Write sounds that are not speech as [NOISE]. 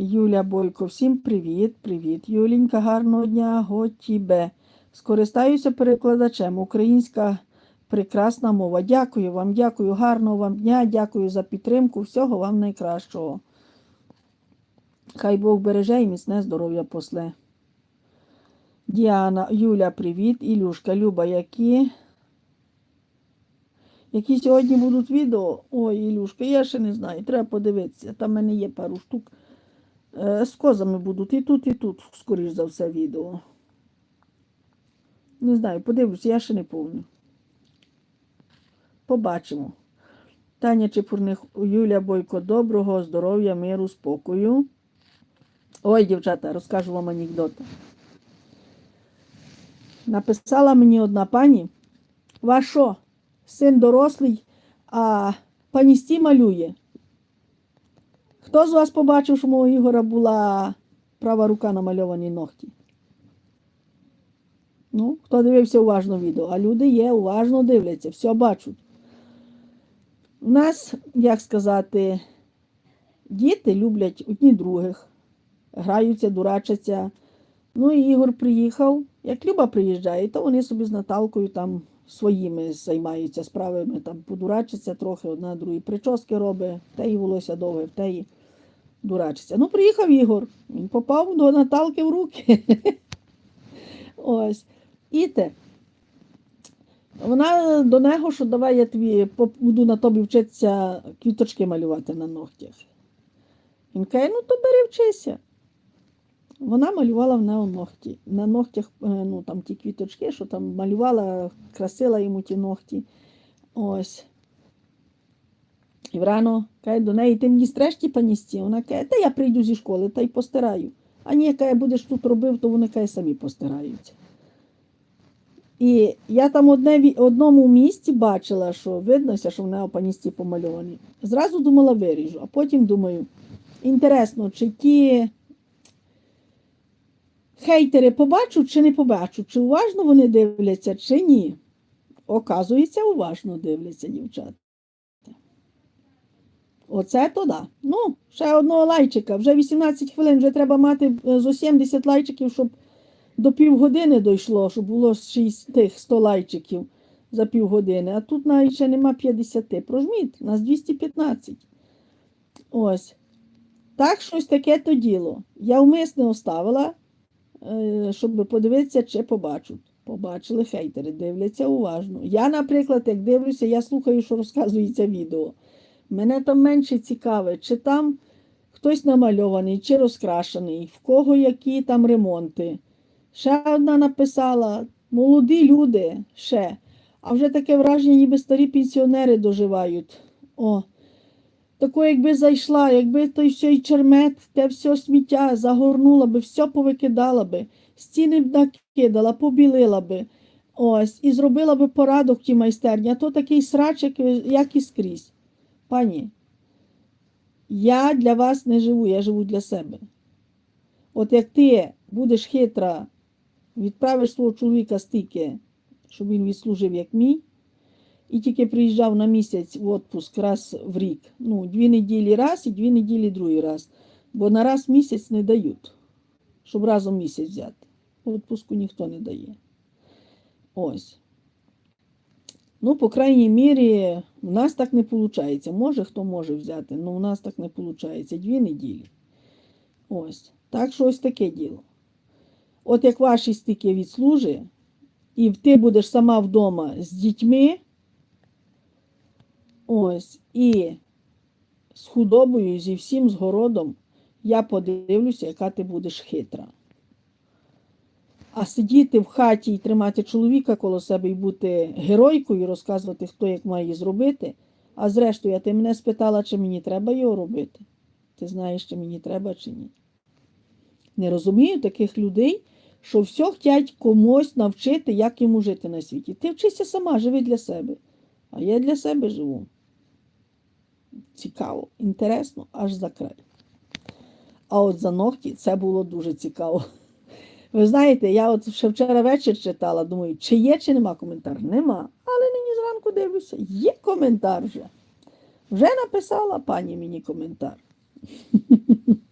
Юля Бойко, всім привіт, привіт. Юлінька, гарного дня, готібе. Скористаюся перекладачем. Українська прекрасна мова. Дякую вам, дякую, гарного вам дня, дякую за підтримку. Всього вам найкращого. Хай Бог береже і міцне здоров'я после. Діана, Юля, привіт. Ілюшка, Люба, які. Які сьогодні будуть відео? Ой, Ілюшка, я ще не знаю. Треба подивитися. Там в мене є пару штук. Е, З козами будуть і тут, і тут, скоріш за все, відео. Не знаю, подивлюся, я ще не повню. Побачимо. Таня Чепурних, Юля Бойко, доброго, здоров'я, миру, спокою. Ой, дівчата, розкажу вам анекдот. Написала мені одна пані, ваш що, син дорослий, а паністі малює. Хто з вас побачив, що у мого Ігора була права рука намальовані ногті? Ну, хто дивився уважно відео, а люди є, уважно дивляться, все бачать. У нас, як сказати, діти люблять одні других, граються, дурачаться. Ну і Ігор приїхав. Як Люба приїжджає, то вони собі з Наталкою там своїми займаються справами, там подурачаться трохи, одна другій прически робить, в теї волосся довге, в теї дурачиться. Ну, приїхав Ігор, він попав до Наталки в руки. [LAUGHS] Ось. І те. Вона до нього, що давай я тобі буду на тобі вчитися квіточки малювати на ногтях. Він каже, ну то бери вчися. Вона малювала в нього ногті. На ногтях, е, ну там ті квіточки, що там малювала, красила йому ті ногті. Ось. І врано каже до неї, ти мені стреш ті? Вона каже, та я прийду зі школи та й постираю. А ні, каже, будеш тут робив, то вони каже, самі постираються. І я там одне, одному місці бачила, що виднося, що в нього паністі помальовані. Зразу думала, виріжу, а потім думаю, інтересно, чи ті хейтери побачать чи не побачать, чи уважно вони дивляться, чи ні. Оказується, уважно дивляться дівчата. Оце то да. Ну, ще одного лайчика. Вже 18 хвилин, вже треба мати е, зо 70 лайчиків, щоб до півгодини дійшло, щоб було 6, тих 100 лайчиків за півгодини. А тут навіть ще нема 50. Прожміть, у нас 215. Ось. Так, щось таке то діло. Я вмисне оставила, е, щоб подивитися, чи побачать. Побачили хейтери, дивляться уважно. Я, наприклад, як дивлюся, я слухаю, що розказується відео. Мене там менше цікавить, чи там хтось намальований, чи розкрашений, в кого які там ремонти. Ще одна написала: молоді люди ще. А вже таке враження, ніби старі пенсіонери доживають. О, тако, якби зайшла, якби той всей чермет, те все сміття загорнула би, все повикидала би, стіни б накидала, побілила би. Ось, і зробила би порадок в тій майстерні, а то такий срачик, як і скрізь. Пані, я для вас не живу, я живу для себе. От як ти будеш хитра, відправиш свого чоловіка стільки, щоб він відслужив як мій, і тільки приїжджав на місяць в отпуск раз в рік. Ну, дві неділі раз і дві неділі другий раз. Бо на раз місяць не дають, щоб разом місяць взяти. Отпуску ніхто не дає. Ось. Ну, по крайній мірі, у нас так не виходить. Може, хто може взяти, але у нас так не виходить. Дві неділі. Ось. Так що ось таке діло. От як ваші стільки відслужи, і ти будеш сама вдома з дітьми, ось, і з худобою, зі всім з городом, я подивлюся, яка ти будеш хитра. А сидіти в хаті і тримати чоловіка коло себе і бути геройкою, розказувати, хто як має зробити. А зрештою, ти мене спитала, чи мені треба його робити. Ти знаєш, чи мені треба, чи ні. Не розумію таких людей, що все хочуть комусь навчити, як йому жити на світі. Ти вчися сама, живи для себе. А я для себе живу. Цікаво, інтересно, аж за край. А от за ногті це було дуже цікаво. Ви знаєте, я от ще вчора вечір читала, думаю, чи є, чи нема коментар? Нема. Але нині зранку дивлюся, є коментар вже. Вже написала пані мені коментар. [LAUGHS]